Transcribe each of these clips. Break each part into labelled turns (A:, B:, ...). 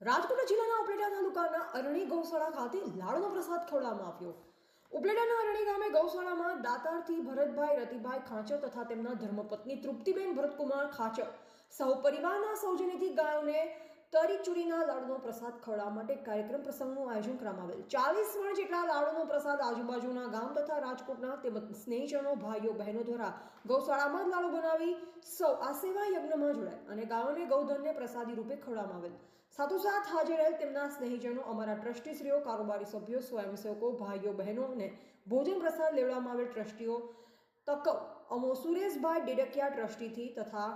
A: રાજકોટ જિલ્લાના ઉપલેટા તાલુકાના અરણી ગૌશાળા ખાતે લાડુનો પ્રસાદ ખવડાવવામાં આવ્યો. ઉપલેટાના અરણી ગામે ગૌશાળામાં દાતારથી ભરતભાઈ, રતિભાઈ ખાંચર તથા તેમના ધર્મપત્ની તૃપ્તિબેન ભરતકુમાર ખાંચર સૌ પરિવારના સૌજન્યથી ગાયોને તરી ચૂરીના લાડુનો પ્રસાદ ખવડાવવા માટે કાર્યક્રમ પ્રસંગનું આયોજન કરવામાં આવેલ. ચાલીસ મણ જેટલા લાડુનો પ્રસાદ આજુબાજુના ગામ તથા રાજકોટના તેમજ સ્નેહીજનો, ભાઈઓ, બહેનો દ્વારા ગૌશાળામાં લાડુ બનાવી સૌ આ સેવા યજ્ઞમાં જોડાય અને ગાયોને ગૌધનને પ્રસાદી રૂપે ખવડાવવામાં આવેલ. સાથોસાથ હાજર રહેલ તેમના સ્નેહીજનો, અમારા ટ્રસ્ટીશ્રીઓ, કારોબારી સભ્યો, સ્વયંસેવકો, ભાઈઓ બહેનોને ભોજન પ્રસાદ લેવડાવવામાં આવેલ ટ્રસ્ટીઓ તકવ અમો સુરેશભાઈ ડેડકિયા ટ્રસ્ટીથી તથા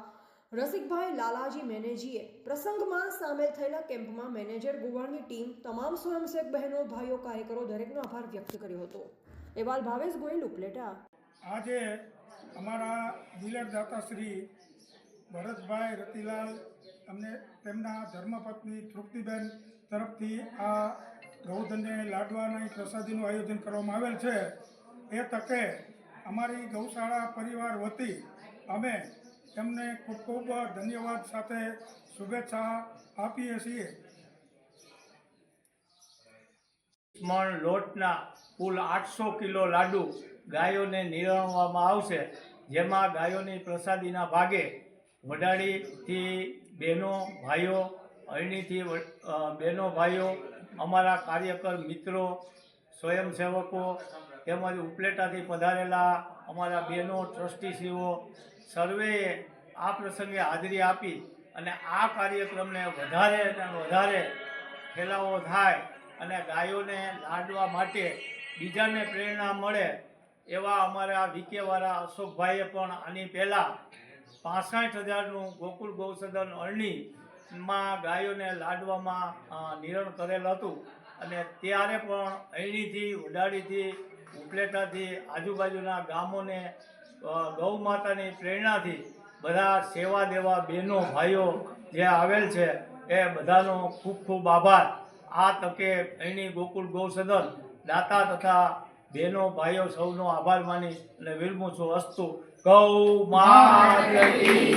A: રસિકભાઈ લાલાજી મેનેજીએ પ્રસંગમાં સામેલ થયેલા કેમ્પમાં મેનેજર ગોવાળની ટીમ તમામ સ્વયંસેવક બહેનો, ભાઈઓ, કાર્યકરો દરેકનો આભાર વ્યક્ત કર્યો હતો. એવાલ ભાવેશ ગોયલ, ઉપલેટા.
B: આજે અમારા દિલરદાતા શ્રી ભરતભાઈ રતિલાલ અમને તેમના ધર્મપત્ની તૃપ્તિબેન તરફથી આ ગૌધન્ય લાડવાના પ્રસાદીનું આયોજન કરવામાં આવેલ છે. એ તકે અમારી ગૌશાળા પરિવાર વતી અમે એમને ખૂબ ખૂબ ધન્યવાદ સાથે શુભેચ્છા આપીએ છીએ.
C: મણ લોટના કુલ આઠસો કિલો લાડુ ગાયોને નિરણવામાં આવશે, જેમાં ગાયોની પ્રસાદીના ભાગે વડાળીથી બહેનો, ભાઈઓ, અરણીથી બહેનો, ભાઈઓ, અમારા કાર્યકર મિત્રો, સ્વયંસેવકો તેમજ ઉપલેટાથી પધારેલા અમારા બહેનો ટ્રસ્ટીશ્રીઓ સર્વેએ આ પ્રસંગે હાજરી આપી અને આ કાર્યક્રમને વધારે અને વધારે ફેલાવો થાય અને ગાયોને લાડવા માટે બીજાને પ્રેરણા મળે એવા અમારા વિકેવાળા અશોકભાઈએ પણ આની પહેલાં પાસઠ હજારનું ગોકુળ ગૌસદન અરણીમાં ગાયોને લાડવામાં નિરણ કરેલ હતું. અને ત્યારે પણ અરણીથી વડાળીથી ઉપલેટાથી આજુબાજુના ગામોને ગૌ માતાની પ્રેરણાથી બધા સેવા દેવા બહેનો, ભાઈઓ જે આવેલ છે, એ બધાનો ખૂબ ખૂબ આભાર. આ તકે અહીંની ગોકુળ ગૌસદન દાતા તથા બહેનો, ભાઈઓ સૌનો આભાર માની અને વિરમું છું અસ્તુ. ગૌ કી